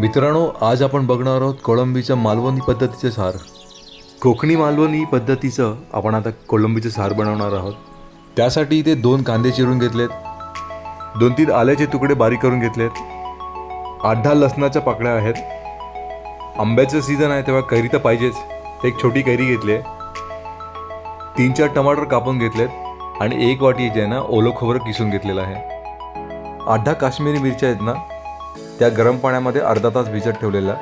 मित्रांनो आज आपण बघणार आहोत कोळंबीच्या मालवणी पद्धतीचे सार. कोकणी मालवणी पद्धतीचं आपण आता कोळंबीचं सार बनवणार आहोत. त्यासाठी इथे दोन कांदे चिरून घेतलेत. दोन तीन आल्याचे तुकडे बारीक करून घेतलेत. आठ दहा लसणाच्या पाकळ्या आहेत. आंब्याचं सीझन आहे तेव्हा कैरी तर पाहिजेच. एक छोटी कैरी घेतली आहे. तीन चार टमाटर कापून घेतलेत आणि एक वाटी जे आहे ना ओलं खोबरं किसून घेतलेलं आहे. आठ दहा काश्मीरी मिरच्या आहेत ना त्या गरम पाण्यामध्ये अर्धा तास भिजत ठेवलेला.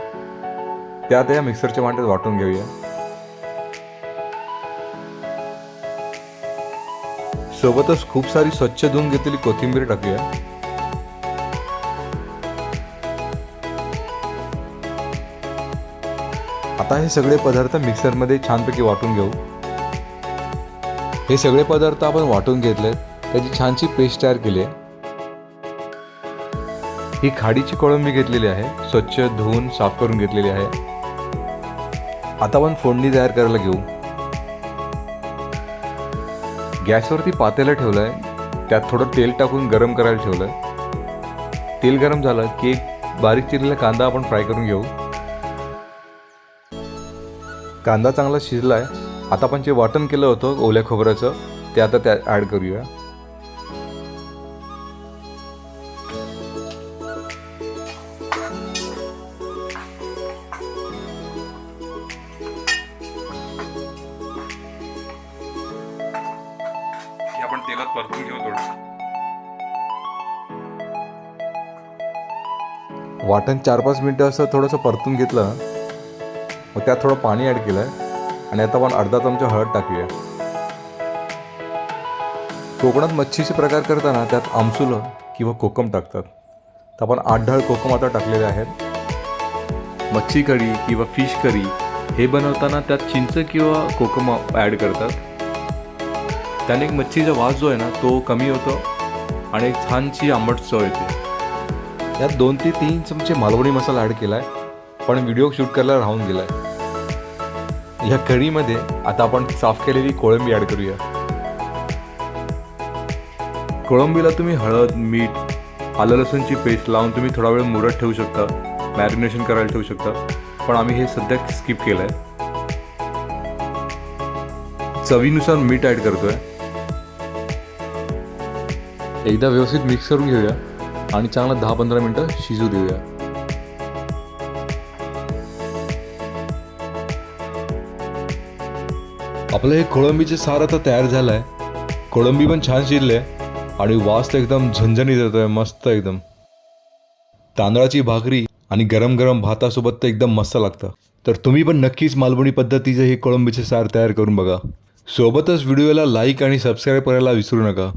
त्या त्या मिक्सरच्या वाटेत वाटून घेऊया. सोबतच खूप सारी स्वच्छ धुवून घेतलेली कोथिंबीर टाकूया. आता हे सगळे पदार्थ मिक्सरमध्ये छानपैकी वाटून घेऊ. हे सगळे पदार्थ आपण वाटून घेतलेत. त्याची छानशी पेस्ट तयार केली आहे. ही खाडीची कोळंबी घेतलेली आहे. स्वच्छ धुवून साफ करून घेतलेली आहे. आता आपण फोडणी तयार करायला घेऊ. गॅसवरती पातेलं ठेवलं आहे त्यात थोडं तेल टाकून गरम करायला ठेवलं आहे तेल गरम झालं की एक बारीक चिरलेला कांदा आपण फ्राय करून घेऊ. कांदा चांगला शिजला आहे आता आपण जे वाटण केलं होतं ओल्या खोबऱ्याचं ते आता त्यात ॲड करूया. की परतून घेऊ थोडं. वाटण चार पाच मिनटं असं थोडंसं परतून घेतलं मग त्यात थोडं पाणी ॲड केलं आणि आता आपण अर्धा चमचा हळद टाकूया. कोकणात मच्छीचे प्रकार करताना त्यात आमसुलं किंवा कोकम टाकतात. तर आपण आठ ढाळ कोकम आता टाकलेले आहेत. मच्छी कढी किंवा फिश करी हे बनवताना त्यात चिंच किंवा कोकम ॲड करतात. त्याने एक मच्छीचा वास जो आहे ना तो कमी होतो आणि एक छानशी आंबट चव येते. यात दोन ते तीन चमचे मालवणी मसाला ॲड केला आहे पण व्हिडिओ शूट करायला राहून गेला आहे ह्या कढीमध्ये आता आपण साफ केलेली कोळंबी ॲड करूया. कोळंबीला तुम्ही हळद मीठ आलं लसूणची पेस्ट लावून तुम्ही थोडा वेळ मुरत ठेवू शकता मॅरिनेशन करायला ठेवू शकता पण आम्ही हे सध्या स्किप केलं आहे चवीनुसार मीठ ॲड करतोय. एकदा व्यवस्थित मिक्स करून घेऊया आणि चांगलं दहा पंधरा मिनटं शिजू देऊया. आपलं हे कोळंबीचे सार आता तयार झालं आहे कोळंबी पण छान शिरले आणि वास तर एकदम झणझणीत येतोय मस्त एकदम. तांदळाची भाकरी आणि गरम गरम भातासोबत तर एकदम मस्त लागतं. तर तुम्ही पण नक्कीच मालवणी पद्धतीचे हे कोळंबीचे सार तयार करून बघा. सोबतच व्हिडिओला लाईक आणि सबस्क्राईब करायला विसरू नका.